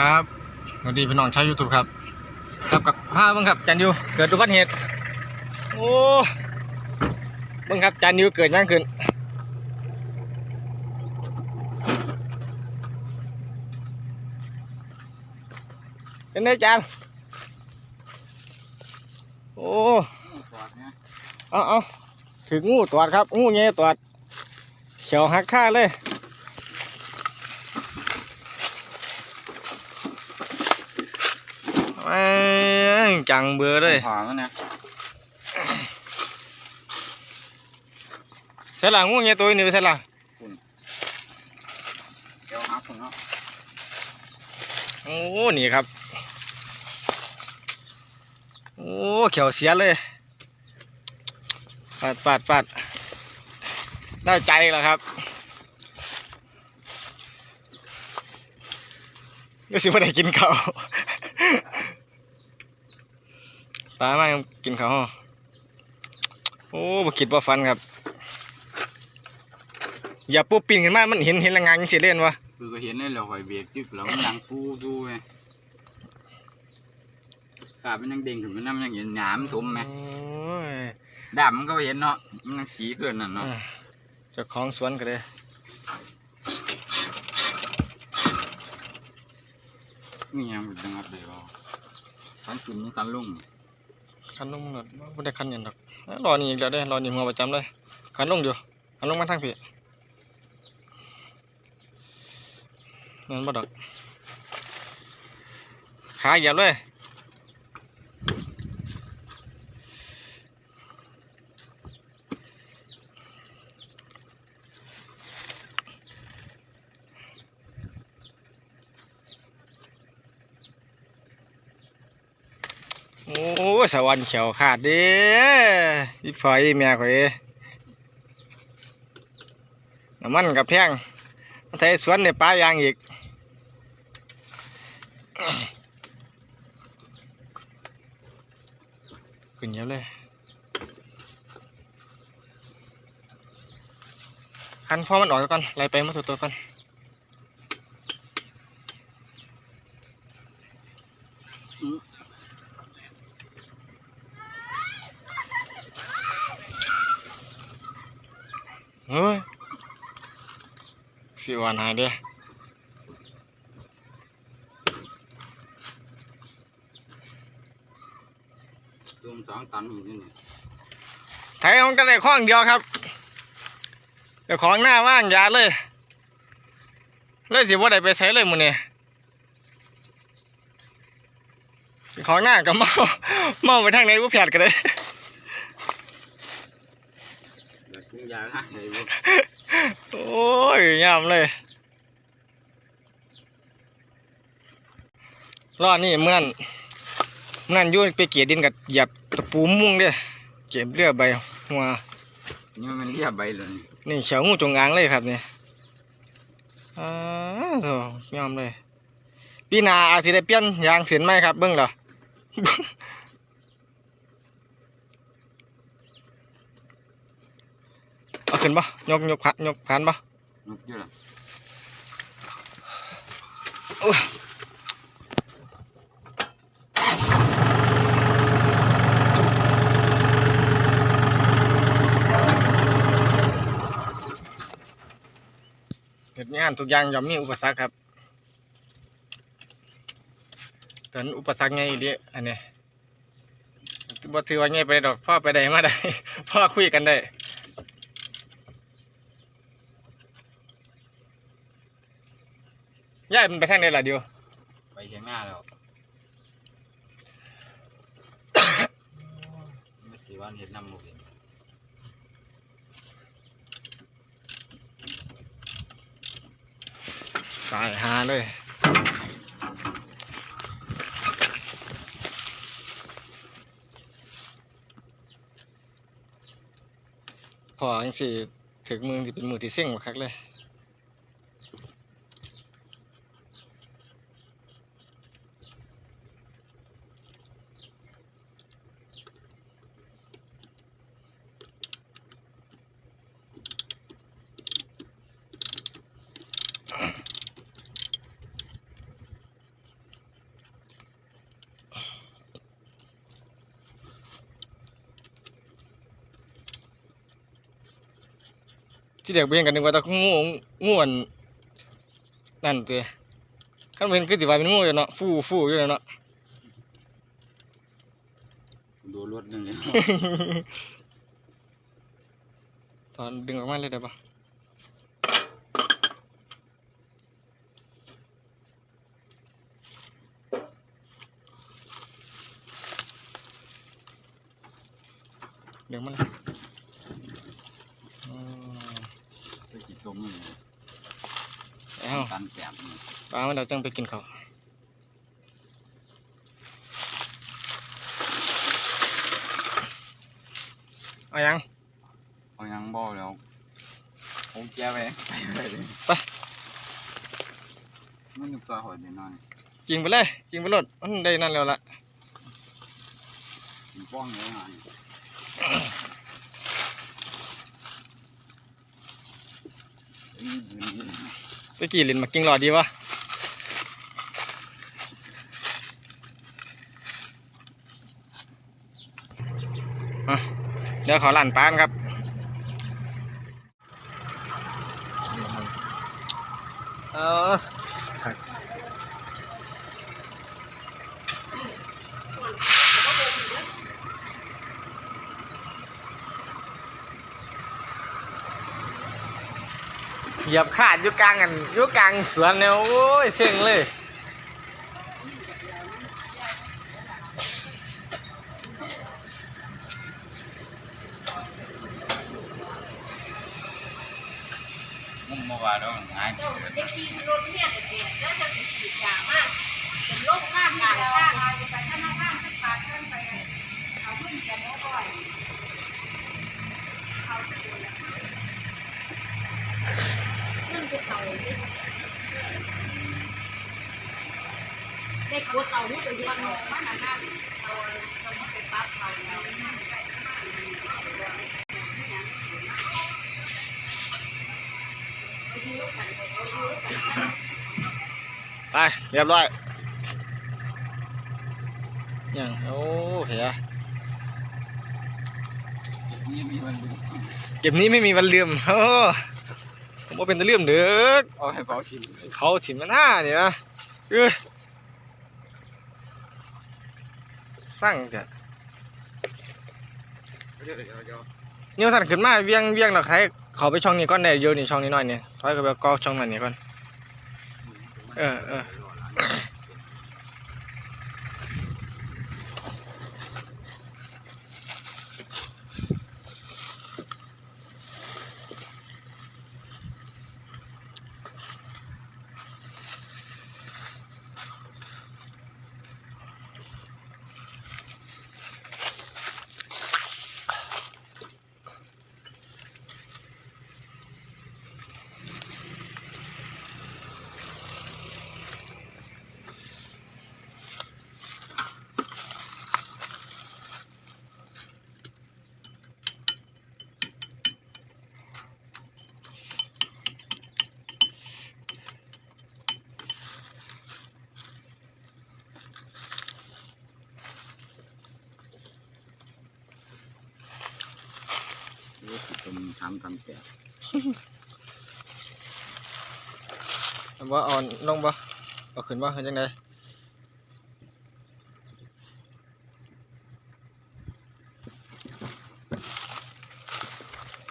ครับสวัสดีพี่น้องชาวยูทูบครับครับกับพาบิ้งครับจันยูเกิดอุบัติเหตุโอ้บิ้งครับจันยูเกิดยังขึ้นเป็นไงจันโอ้เอาเอาถึงงูตรอดครับงูเงี้ยตรอดเขียวหักค่าเลย แม่ง จังเบื่อเลยหอมนะเสร็จและงูเงี้ยตัวนี้เสร็จและเดี๋ยวหาคนเนาะโอ้นี่ครับ โอ้เขียวเสียเลยปัดปัดปัดได้ใจแล้วครับก็สิว่าได้กินเขาว ตามมากินเขาวโอ้บ่คิดว่าฟันครับ อย่าปุ๊บปีนขึ้นมามันเห็นเห็นละงานยังสิเล่นวะคือก็เห็นเลยเราหอยเบรกจึกแล้วมันยังฟูฟูไงขามันยังเด้งถึงมันน้ำยังเห็นหนามทุ่มไหมโอ้ยดำมันก็เห็นเนาะมันยังสีขึ้นน่ะเนาะอะเจ้าของสวนก็เลยมียังเป็นจังหวัดเดียวขันขึ้นนี่ขันลงนี่ ขันลงหนดไม่ได้คันอย่างดอกรอนี่อีกแล้วได้อรอนี่หัวประจำเลยคันลงอยู่คันลงมาทางพี่นั่นบ่ดอกขาเหยียบเลย โอ้สวรรค์เขียวขาดเด้อีพอยแม่ข่อยน้ำมันกับแพงมาไทยสวนในป่ายางอีกขึ้นเยอะเลยคันพ่อมันออกแล้วก่อนไล่ไปมาสู่ตัวก่อนเฮ้ย สิวันหายเด้อรวมสองตันอยู่นี่นี่ไทยของกันได้ข้องเดียวครับเดี๋ยวของหน้าว่างอยาเลย เลยสิว่าได้ไปใช้เลยมึงเนี่ยของหน้าก็เมาเมาไปทางไหนผู้แผดกันเลยอยากกินยาละเลยบ่ โอ้ยยามเลยรอดนี่เมื่อนเมื่อนอยุ่ไปเกียดินกับเหยียบตะปูมุ่งเด้อเก็บเลือใบหัวนี่มันเรียบใบเลยนี่นี่เขียวงูจงอางเลยครับนี่อ่าโถยอมเลยปีหนาอาจจะได้เปลี่ยนยางเสียนไหมครับเบิ้งเหรอ เอาขึ้นปะยกยกพันยกพันปะนุกอยู่ล่ะเหตุงานทุกอย่างย่อมมีอุปสรรคครับแต่นั้นอุปสรรคไงอีเดียอันนี้บ่ถือว่าไงไปดอกพ่อไปได้มาได้พ่อคุยกันได้ ย่ายมันไปทางไหนล่ะเดียว ไปเชียงหน้าแล้ว ไม่สิวันเห็นน้ำมุกเห็นตายหาเลย พอจังสิถึงมือที่เป็นมือที่เสี่ยงกว่าคักเลย ที่เด็กเบ่งกันนึกว่าแตะงูงูอันนั่นเตะขั้นเป็นคือสิว่าเป็นงูอยู่เนาะฟูฟูอยู่แล้วเนาะดูรถนึงเลยตอนดึงออกมาเลยได้ปะเดี๋ยวมันอืม ไปจิ ตตรงนี้เอ้าการแสบนี่ปลามันเราจังไปกินข้าวเอายังเอายังบ่แล้วผมแก้ไปไปเลยไปมันอยู่ตัวหอยนิดหน่อยกินไปเลยกินไปรถมันได้นั่นแล้วล่ะมันป้องเลยหน่อยอืมอืมอืม ตะกี้ลินมากินหลอดดีวะอะเดี๋ยวขอหลั่นปานครับ เออครับ เหยียบขาดอยู่กลางกันอยู่กลางสวนเนี่ยโอ้ยเสียงเลย มุมเมื่อวานแล้วง่าย เจ้าจะขี่รถเนี่ยเด็กๆแล้วจะติดขีดยามากเป็นโรคข้ามกายข้างไปธนาคารสักปาเดินไปเอาเงินกันแล้วก่อนเอาเงินไปเขาได้กดเอาเนี่ยไปยังมองมันนั่นเอาเราไปปั๊บเขาแล้ว ไปเรียบร้อยยังโอ้เหี้ยนี่มีมันดูเก็บนี้ไม่มีวันลืมโอ้ผมว่าเป็นตะลืมเด้อเอาให้เผาชิ้นเขาถิ่นมันหน้าเนี่ยนะเออสร้างจะเดี๋ยวเดี๋ยวเดี๋ยวเนี่ยสั่นขึ้นมาเวียงเวียงดอกไข่ เขาไปช่องนี้ก่อนได้เยอะนี่ช่องนี้หน่อยเนี่ยถอยกับก็ช่องนั้นนี่ก่อน เออเออ รู้ สึกตรงทำกันแสบว่าเอาลงบ่เอาขึ้นบ่เฮ็ดจังได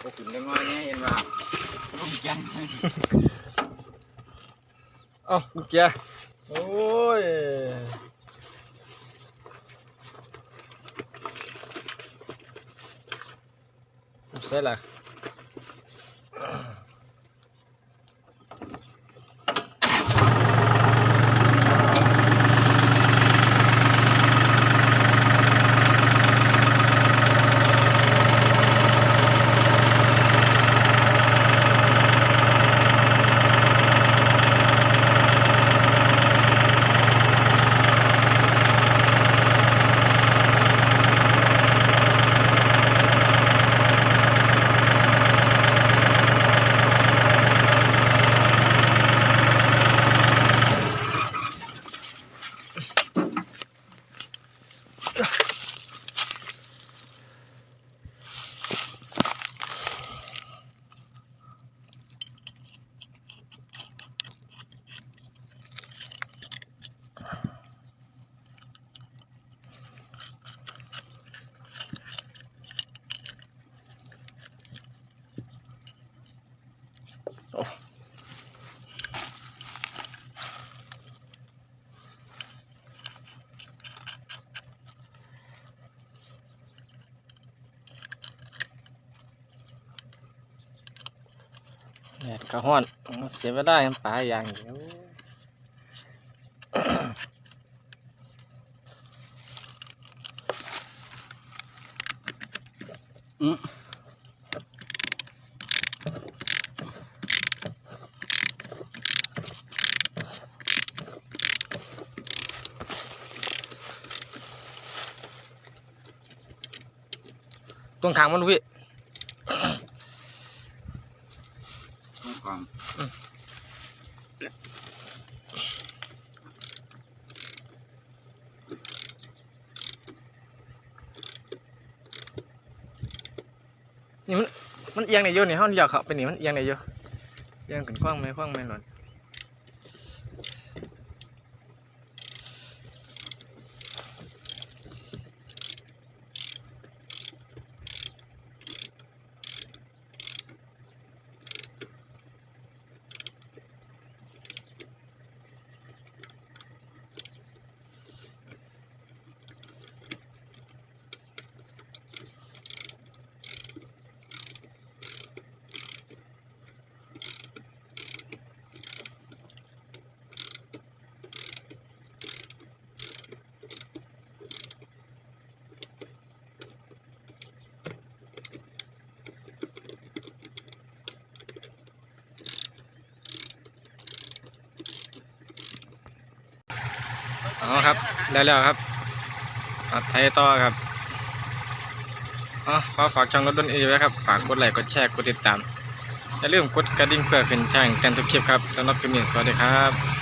พวกคุณได้ง่อยเนี่ยเห็นว่าลูกจังเอ้ากุญแจโอ้ยใส่ละ แดดกระห้อน เสียเวลายังปลาอย่างเดียวอืมตรงขางมันดูพี่ ต้องการ นี่มันมันเอียงไหนอยู่นี่ห้องอยากเขาไปนี่มันเอียงไหนอยู่เอียงขึ้นคว้างไหมคว้างไหมหล่น อ๋อครับได้แล้วครับอัดไทยต่อครับอ๋อขอฝากช่องรถดนเอไว้ครับ ฝากกดไลค์กดแชร์กดติดตามอย่าลืมกดกระดิ่งเพื่อเป็นแจ้งกันทุกคลิปครับสำหรับคลิปนี้สวัสดีครับ